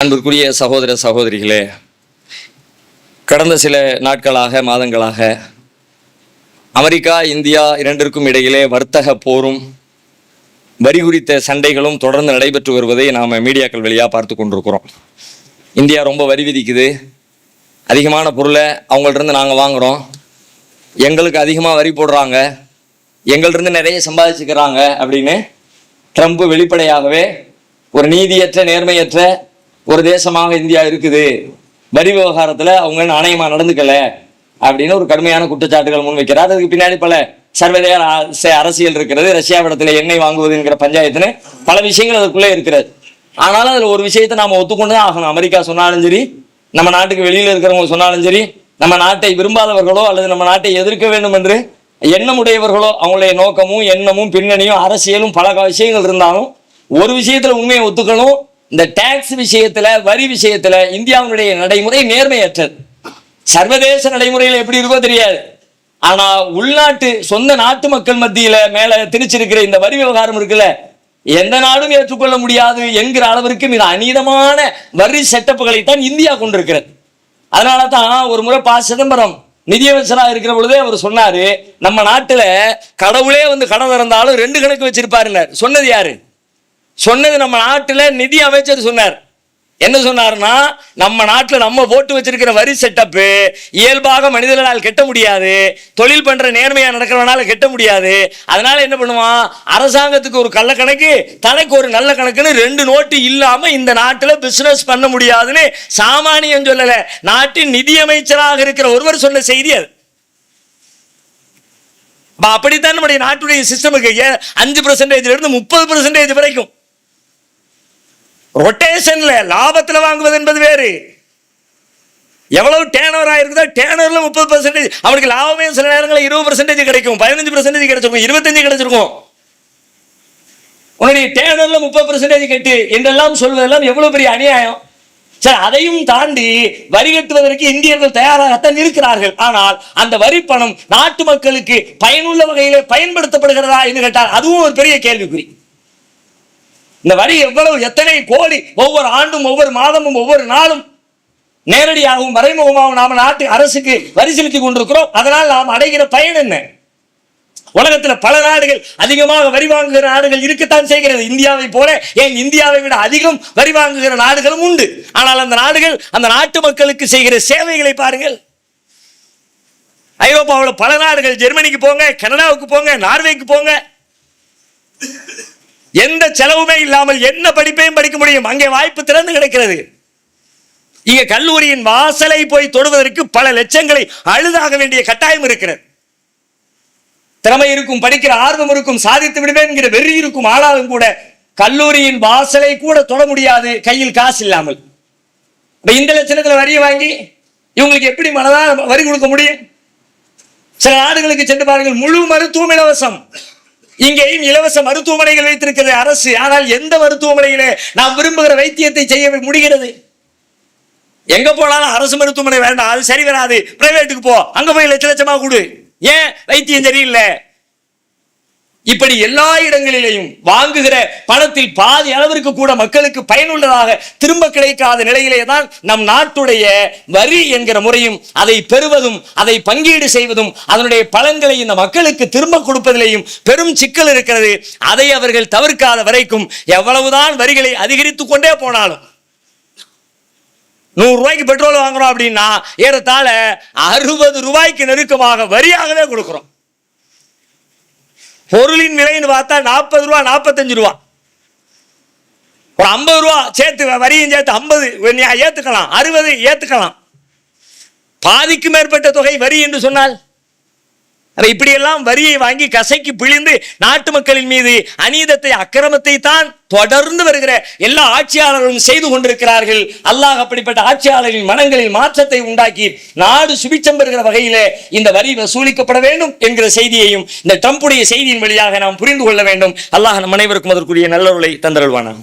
அன்பிற்குரிய சகோதர சகோதரிகளே கடந்த சில நாட்களாக மாதங்களாக அமெரிக்கா இந்தியா இரண்டிற்கும் இடையிலே வர்த்தக போரும் வரி குறித்த சண்டைகளும் தொடர்ந்து நடைபெற்று வருவதை நாம் மீடியாக்கள் வழியாக பார்த்து கொண்டிருக்கிறோம். இந்தியா ரொம்ப வரி விதிக்குது. அதிகமான பொருளை அவங்கள்ட்ட நாங்கள் வாங்குகிறோம் எங்களுக்கு அதிகமாக வரி போடுறாங்க. எங்கள்கிட்ட நிறைய சம்பாதிச்சுக்கிறாங்க அப்படின்னு ட்ரம்ப் வெளிப்படையாகவே ஒரு நீதியற்ற நேர்மையற்ற ஒரு தேசமாக இந்தியா இருக்குது. வரி விவகாரத்தில் அவங்க நாணயமாக நடந்துக்கல அப்படின்னு ஒரு கடுமையான குற்றச்சாட்டுகள் முன்வைக்கிறார் அதுக்கு பின்னாடி பல சர்வதேச அரசியல் இருக்கிறது. ரஷ்யாவிடத்தில் எண்ணெய் வாங்குவது என்கிற பஞ்சாயத்துன்னு பல விஷயங்கள் அதுக்குள்ளே இருக்கிறது. ஆனாலும் அதில் ஒரு விஷயத்தை நாம் ஒத்துக்கொண்டு தான் ஆகணும். அமெரிக்கா சொன்னாலும் சரி நம்ம நாட்டுக்கு வெளியில் இருக்கிறவங்க சொன்னாலும் சரி நம்ம நாட்டை விரும்பாதவர்களோ அல்லது நம்ம நாட்டை எதிர்க்க வேண்டும் என்று எண்ணமுடையவர்களோ அவங்களுடைய நோக்கமும் எண்ணமும் பின்னணியும் அரசியலும் பல விஷயங்கள் இருந்தாலும் ஒரு விஷயத்தில் உண்மையை ஒத்துக்கணும். இந்த டாக்ஸ் விஷயத்துல வரி விஷயத்துல இந்தியாவுடைய நடைமுறை நேர்மையற்றது. சர்வதேச நடைமுறையில் எப்படி இருக்கோ தெரியாது. ஆனா உள்நாட்டு சொந்த நாட்டு மக்கள் மத்தியில மேல திணிச்சிருக்கிற இந்த வரி விவகாரம் இருக்குல்ல எந்த நாடும் ஏற்றுக்கொள்ள முடியாது என்கிற அளவிற்கு மிக அநீதமான வரி செட்டப்புகளை தான் இந்தியா கொண்டிருக்கிறது. அதனால தான் ஒரு முறை ப. சிதம்பரம் நிதியமைச்சராக இருக்கிற பொழுதே அவர் சொன்னாரு நம்ம நாட்டுல கடவுளே வந்து கடன் திறந்தாலும் ரெண்டு கணக்கு வச்சிருப்பாருன்னார். சொன்னது யாரு? சொன்னது நம்ம நாட்டில் நிதி அமைச்சர் சொன்னார். என்ன சொன்னார்னா நம்ம நாட்டில் நம்ம போட்டு வச்சிருக்கிற வரி செட்டப்பு இயல்பாக மனிதர்களால் கெட்ட முடியாது. தொழில் பண்ற நேர்மையா நடக்கிறவனால கெட்ட முடியாது. அதனால என்ன பண்ணுவான்? அரசாங்கத்துக்கு ஒரு கள்ள கணக்கு தனக்கு ஒரு நல்ல கணக்குன்னு ரெண்டு நோட்டு இல்லாம இந்த நாட்டில் பிசினஸ் பண்ண முடியாதுன்னு சாமானியம் சொல்லல. நாட்டின் நிதியமைச்சராக இருக்கிற ஒருவர் சொன்ன செய்தி அது. அப்படித்தான் நம்முடைய நாட்டுடைய சிஸ்டமுக்கு அஞ்சு பர்சன்டேஜ்ல இருந்து முப்பது பர்சன்டேஜ் வரைக்கும். ரொட்டேஷன்ல லாபத்தில் வாங்குவது என்பது வேறு. எவ்வளவு டேனோவர் ஆயிருக்குதோ டேனரில் முப்பது பர்சன்டேஜ் அவனுக்கு லாபமே சில நேரங்களில் இருபது பர்சன்டேஜ் கிடைக்கும் பதினஞ்சு பர்சன்டேஜ் கிடைச்சிருக்கும் இருபத்தஞ்சு கிடைச்சிருக்கும். உன்னுடைய டேனரில் முப்பது பர்சன்டேஜ் கட்டு என்றெல்லாம் சொல்வதெல்லாம் எவ்வளவு பெரிய அநியாயம். சரி அதையும் தாண்டி வரி கட்டுவதற்கு இந்தியர்கள் தயாராகத்தான் இருக்கிறார்கள். ஆனால் அந்த வரி பணம் நாட்டு மக்களுக்கு பயனுள்ள வகையிலே பயன்படுத்தப்படுகிறதா என்று கேட்டால் அதுவும் ஒரு பெரிய கேள்விக்குறி. இந்த வரி எவ்வளவு எத்தனை கோடி ஒவ்வொரு ஆண்டும் ஒவ்வொரு மாதமும் ஒவ்வொரு நாளும் நேரடியாகவும் மறைமுகமாகவும் நாம் நாட்டு அரசுக்கு வரி செலுத்தி கொண்டிருக்கிறோம். அதனால் நாம் அடைகிற பயன் என்ன? உலகத்தில் பல நாடுகள் அதிகமாக வரி வாங்குகிற நாடுகள் இருக்கத்தான் செய்கிறது. இந்தியாவை போல ஏன் இந்தியாவை விட அதிகம் வரி வாங்குகிற நாடுகளும் உண்டு. ஆனால் அந்த நாடுகள் அந்த நாட்டு மக்களுக்கு செய்கிற சேவைகளை பாருங்கள். ஐரோப்பாவில் பல நாடுகள் ஜெர்மனிக்கு போங்க கனடாவுக்கு போங்க நார்வேக்கு போங்க. எந்த செலவுமே இல்லாமல் என்ன படிப்பையும் படிக்க முடியும்? அங்கே வாய்ப்பு திறந்து கிடைக்கிறது. இங்க கல்லூரியின் வாசலை போய் தொடுவதற்கு பல லட்சங்களை அழுதாக வேண்டிய கட்டாயம் இருக்கிறது. திறமை இருக்கும் படிக்கிற ஆர்வம் இருக்கும் சாதித்து விடுவேன் என்கிற வெறி இருக்கும் ஆளாலும் கூட கல்லூரியின் வாசலை கூட தொட முடியாது கையில் காசு இல்லாமல். இந்த லட்சணத்துல வரியை வாங்கி இவங்களுக்கு எப்படி மனதான வரி கொடுக்க முடியும்? சில நாடுகளுக்கு சென்று பாருங்கள் முழு மருத்துவம் இலவசம். இங்கேயும் இலவச மருத்துவமனைகள் வைத்திருக்கிறது அரசு. ஆனால் எந்த மருத்துவமனையிலே நாம் விரும்புகிற வைத்தியத்தை செய்ய முடிகிறது? எங்க போனாலும் அரசு மருத்துவமனை வேண்டாம். அது சரி வராது. பிரைவேட்டுக்கு போ. அங்க போய் லட்ச லட்சமா கொடு. ஏன் வைத்தியம் சரியில்லை? இப்படி எல்லா இடங்களிலேயும் வாங்குகிற பணத்தில் பாதி அளவிற்கு கூட மக்களுக்கு பயனுள்ளதாக திரும்ப கிடைக்காத நிலையிலே தான் நம் நாட்டுடைய வரி என்கிற முறையும் அதை பெறுவதும் அதை பங்கீடு செய்வதும் அதனுடைய பலன்களை இந்த மக்களுக்கு திரும்ப கொடுப்பதிலேயும் பெரும் சிக்கல் இருக்கிறது. அதை அவர்கள் தவிர்க்காத வரைக்கும் எவ்வளவுதான் வரிகளை அதிகரித்துக் கொண்டே போனாலும் நூறு ரூபாய்க்கு பெட்ரோல் வாங்குறோம் அப்படின்னா ஏறத்தாழ அறுபது ரூபாய்க்கு நெருக்கமாக வரியாகவே கொடுக்குறோம். பொருளின் விலைன்னு பார்த்தா நாற்பது ரூபா நாற்பத்தஞ்சு ரூபா. ஒரு ஐம்பது ரூபா சேர்த்து வரியும் சேர்த்து ஐம்பது ஏற்றுக்கலாம் அறுபது ஏற்றுக்கலாம் பாதிக்கு மேற்பட்ட தொகை வரி என்று சொன்னால் இப்படியெல்லாம் வரியை வாங்கி கசைக்கு பிழிந்து நாட்டு மக்களின் மீது அநீதத்தை அக்கிரமத்தை தான் தொடர்ந்து வருகிற எல்லா ஆட்சியாளர்களும் செய்து கொண்டிருக்கிறார்கள். அல்லாஹ் அப்படிப்பட்ட ஆட்சியாளர்களின் மனங்களில் மாற்றத்தை உண்டாக்கி நாடு சுபிச்சம் பெறுகிற வகையிலே இந்த வரி வசூலிக்கப்பட வேண்டும் என்கிற செய்தியையும் இந்த ட்ரம்புடைய செய்தியின் வழியாக நாம் புரிந்து கொள்ள வேண்டும். அல்லாஹ் நம் அனைவருக்கும் அதற்குரிய நல்லவர்களை தந்தருள்வானான்